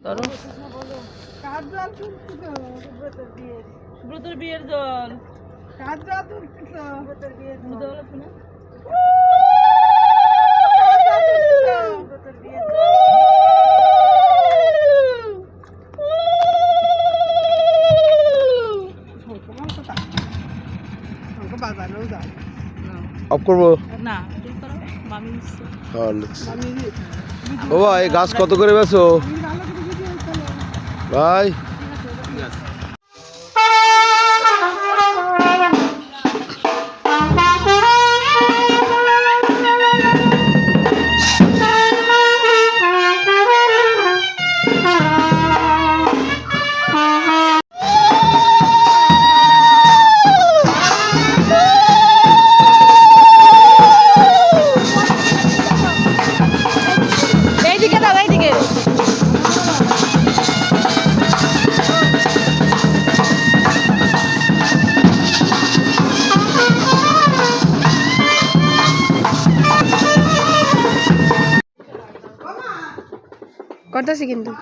ধরো। বিয়ের জল। অফ করব? না দিচ্ছে হ্যাঁ। বাবা এই গাছ কত করে বেছো Vai. করতেছি কিন্তু।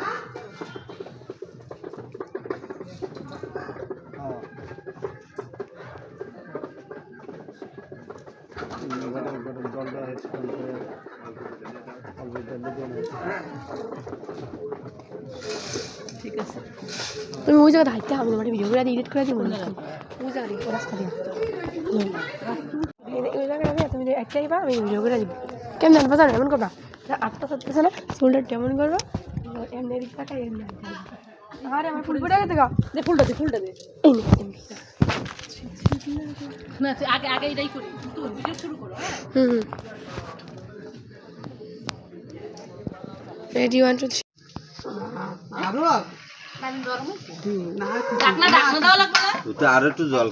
ঠিক আছে। তুমি ওই জায়গাটা হাইতে হবে না মানে ভিডিও করে এডিট করে দিব ওই জায়গা দিয়ে রাস্তা দিয়ে ওই জায়গাটা তুমি একটাই বা আমি ভিডিও করে দিব। কেমন জানব জানো এমন করবা? আটটা সাতটা না ফুলটা কেমন করবে? এমনি এদিক তাকাই এমনি আরে আমার ফুল ফুটে গেছে গা। দে ফুলটা দে ফুলটা দে। এই নে, না। তুই আগে আগে এটাই করি। তুই ভিডিও শুরু করো হ্যাঁ? হুম হুম। রেডি ওয়ান টু থ্রি আরও আর একটু জল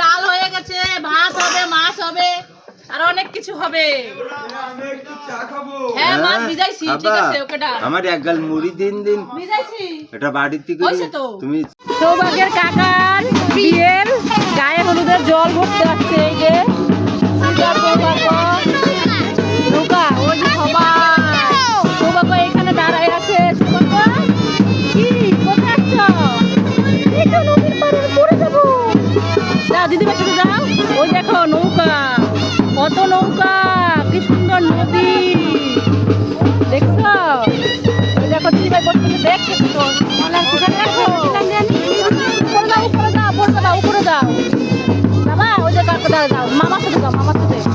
ডাল হয়ে গেছে ভাত হবে মাছ হবে আর অনেক কিছু হবে। হ্যাঁ মাছ ভিজাইছি ঠিক আছে ওকে ডাল আমার এক গাল মুড়ি দিন দিন। ভিজাইছি। এটা বাড়ির থেকে তুমি সৌভাগ্যের কাকার বিয়ের গায়ে হলুদের জল ভরতে আসছে এই যে। নৌকা কি সুন্দর নদী। দেখছ? দেখো দিদি ভাই বসে বসে দেখছে। তো দেখো। উপরে দাও উপরে যাও উপরে যাও বাবা ওই যে কাকু দাও মামার সাথে যাও মামার সাথে।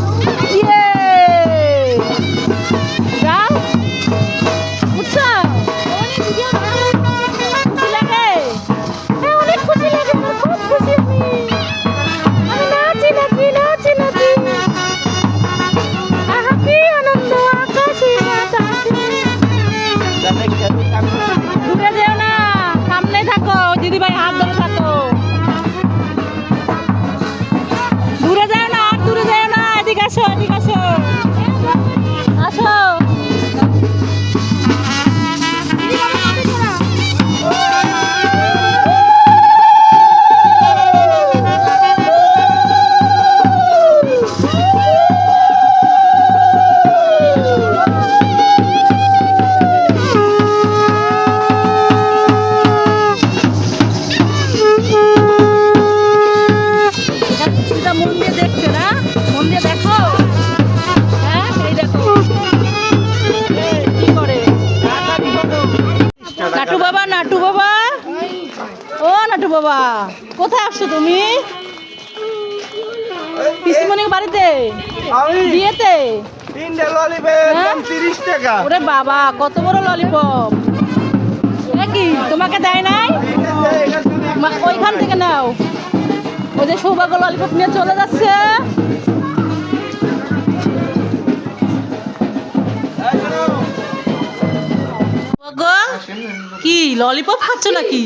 কোথায় আসছো তুমি? পিসিমনির বাড়িতে? বিয়েতে? তিনটে ললিপপ দাম 30 টাকা। ওরে বাবা কত বড় ললিপপ নাকি তোমাকে দেয় নাই? ওইখান থেকে নাও। ওই যে সৌভাগ্য ললিপপ নিয়ে চলে যাচ্ছে। কি ললিপপ খাচ্ছ নাকি?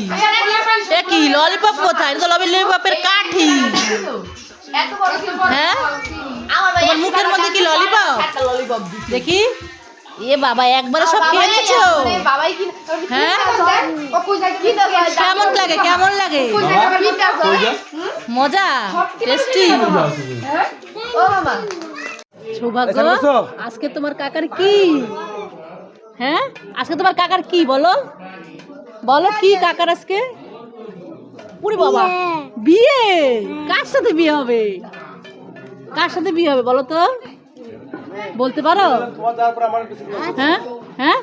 এ কি ললিপপ কোথায়? তো ললিপপের কাঠি। হ্যাঁ? তোমার মুখের মধ্যে কি ললিপপ দেখি। এ বাবা একবারে সব খেয়ে নিয়েছো? হ্যাঁ? কেমন লাগে কেমন লাগে? মজা? টেস্টি সৌভাগ্য? এখানে বসো। আজকে তোমার কাকার কি? হ্যাঁ? আজকে তোমার কাকার কি বলো? বলো কি কাকার আজকে? পুরি বাবা। বিয়ে? কার সাথে বিয়ে হবে? কার সাথে বিয়ে হবে বলো তো? বলতে পারো? হ্যাঁ? হ্যাঁ?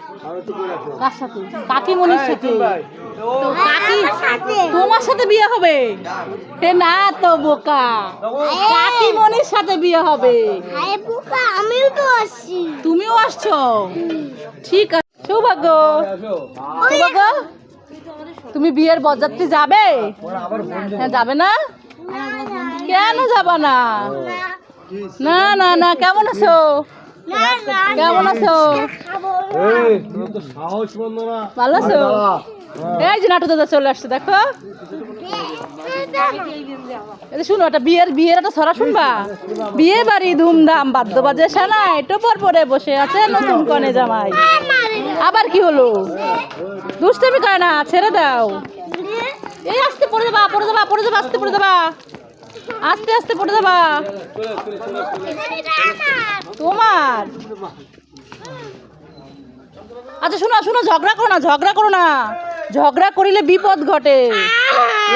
কার সাথে? কাকিমণির সাথে। তো কাকি তোমার সাথে বিয়ে হবে? এ না তো বোকা। কাকিমণির সাথে বিয়ে হবে। আমিও তো আসছি। তুমিও আসছো? ঠিক আছে। সৌভাগ্য। সৌভাগ্য তুমি বিয়ের বরযাত্রী যাবে? হ্যাঁ যাবে না? কেন যাবা না। না না না কেমন আছো? কেমন আছো? ভালো আছো? এই যে নাটু দাদা চলে আসছে দেখো। এই শুনো একটা বিয়ের বিয়ের একটা ছড়া শুনবা? বিয়ে বাড়ি ধুমধাম বাদ্য বাজে টোপর পরে বসে আছে নতুন কনে জামাই। আবার কি হলো? দুষ্টামি করে না ছেড়ে দাও। এই আস্তে পড়ে যাবা পড়ে যাবা পড়ে যাবা আস্তে পড়ে যাবা। আস্তে আস্তে পড়ে যাবা। তোমার। আচ্ছা শোনো শোনো, ঝগড়া করো না, ঝগড়া করো না। ঝগড়া করিলে বিপদ ঘটে।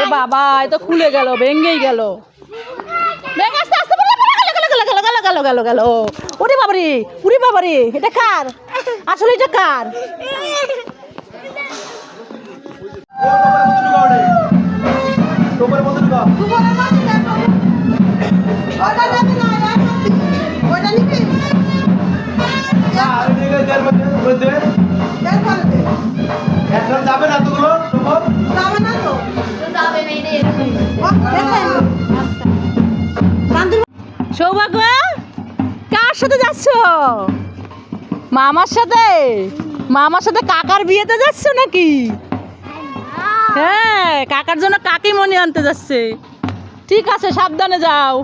এ বাবা, এ তো খুলে গেল ভেঙ্গেই গেল। ভেঙে আস্তে আস্তে গেল গেল গেল ওরে এটা কার? আসলে এটা কার? তোমার মতো যাবে না তোগুলো যাবে না তো? ও, সৌভাগ্য কার সাথে যাচ্ছ? মামার সাথে? মামার সাথে কাকার বিয়েতে যাচ্ছ নাকি? হ্যাঁ কাকার জন্য কাকিমণি আনতে যাচ্ছে। ঠিক আছে সাবধানে যাও।